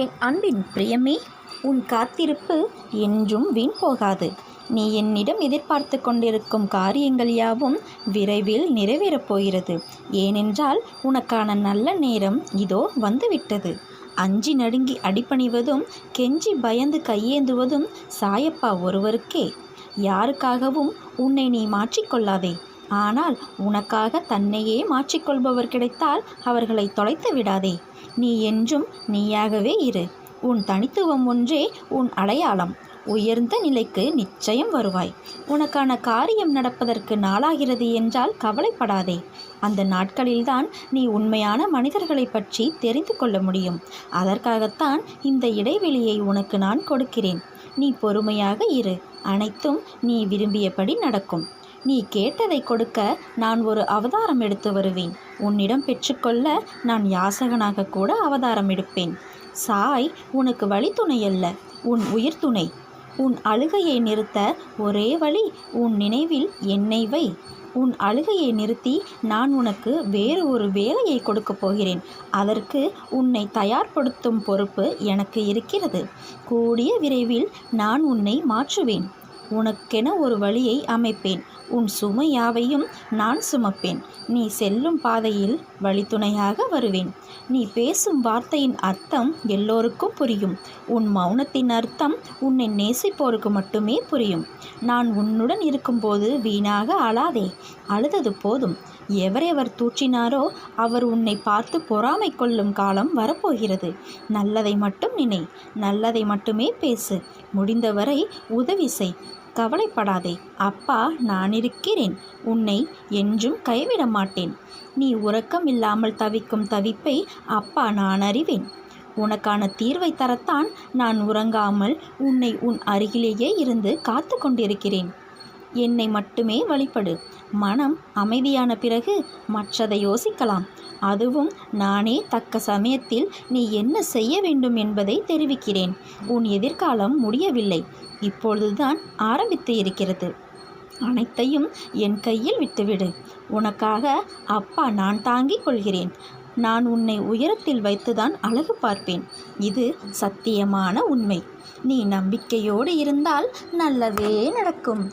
என் அன்பின் பிரியமே உன் காத்திருப்பு என்றும் வீண் போகாது. நீ என்னிடம் எதிர்பார்த்து கொண்டிருக்கும் காரியங்கள் யாவும் விரைவில் நிறைவேறப் போகிறது. ஏனென்றால் உனக்கான நல்ல நேரம் இதோ வந்துவிட்டது. அஞ்சி நடுங்கி அடிபணிவதும் கெஞ்சி பயந்து கையேந்துவதும் சாயப்பா ஒருவருக்கே. யாருக்காகவும் உன்னை நீ மாற்றிக்கொள்ளாதே ஆனால் உனக்காக தன்னையே மாற்றிக்கொள்பவர் கிடைத்தால் அவர்களை தொலைத்து விடாதே. நீ என்றும் நீயாகவே இரு. உன் தனித்துவம் ஒன்றே உன் அடையாளம். உயர்ந்த நிலைக்கு நிச்சயம் வருவாய். உனக்கான காரியம் நடப்பதற்கு நாளாகிறது என்றால் கவலைப்படாதே. அந்த நாட்களில்தான் நீ உண்மையான மனிதர்களை பற்றி தெரிந்து கொள்ள முடியும். அதற்காகத்தான் இந்த இடைவெளியை உனக்கு நான் கொடுக்கிறேன். நீ பொறுமையாக இரு. அனைத்தும் நீ விரும்பியபடி நடக்கும். நீ கேட்டதை கொடுக்க நான் ஒரு அவதாரம் எடுத்து வருவேன். உன்னிடம் பெற்றுக்கொள்ள நான் யாசகனாக கூட அவதாரம் எடுப்பேன். சாய் உனக்கு வழித்துணை அல்ல உன் உயிர் துணை. உன் அழுகையை நிறுத்த ஒரே வழி உன் நினைவில் என்னை வை. உன் அழுகையை நிறுத்தி நான் உனக்கு வேறு ஒரு வேலையை கொடுக்கப் போகிறேன். அதற்கு உன்னை தயார்படுத்தும் பொறுப்பு எனக்கு இருக்கிறது. கூடிய விரைவில் நான் உன்னை மாற்றுவேன். உனக்கென ஒரு வழியை அமைப்பேன். உன் சுமையாவையும் நான் சுமப்பேன். நீ செல்லும் பாதையில் வழித்துணையாக வருவேன். நீ பேசும் வார்த்தையின் அர்த்தம் எல்லோருக்கும் புரியும். உன் மௌனத்தின் அர்த்தம் உன்னை நேசிப்போருக்கு மட்டுமே புரியும். நான் உன்னுடன் இருக்கும்போது வீணாக அழாதே. அழுதது போதும். எவரெவர் தூற்றினாரோ அவர் உன்னை பார்த்து பொறாமை கொள்ளும் காலம் வரப்போகிறது. நல்லதை மட்டும் நினை. நல்லதை மட்டுமே பேசு. முடிந்தவரை உதவி செய். கவலைப்படாதே. அப்பா நான் இருக்கிறேன் உன்னை என்றும் கைவிட மாட்டேன் நீ உறக்கம் இல்லாமல் தவிக்கும் தவிப்பை அப்பா நான் அறிவேன் உனக்கான தீர்வை தரத்தான் நான் உறங்காமல் உன்னை உன் அருகிலேயே இருந்து காத்து கொண்டிருக்கிறேன். என்னை மட்டுமே வழிபடு. மனம் அமைதியான பிறகு மற்றதை யோசிக்கலாம். அதுவும் நானே தக்க சமயத்தில் நீ என்ன செய்ய வேண்டும் என்பதை தெரிவிக்கிறேன். உன் எதிர்காலம் முடியவில்லை. இப்பொழுதுதான் ஆரம்பித்து இருக்கிறது. அனைத்தையும் என் கையில் விட்டுவிடு. உனக்காக அப்பா நான் தாங்கிக் கொள்கிறேன். நான் உன்னை உயரத்தில் வைத்துதான் அழகு பார்ப்பேன். இது சத்தியமான உண்மை. நீ நம்பிக்கையோடு இருந்தால் நல்லதே நடக்கும்.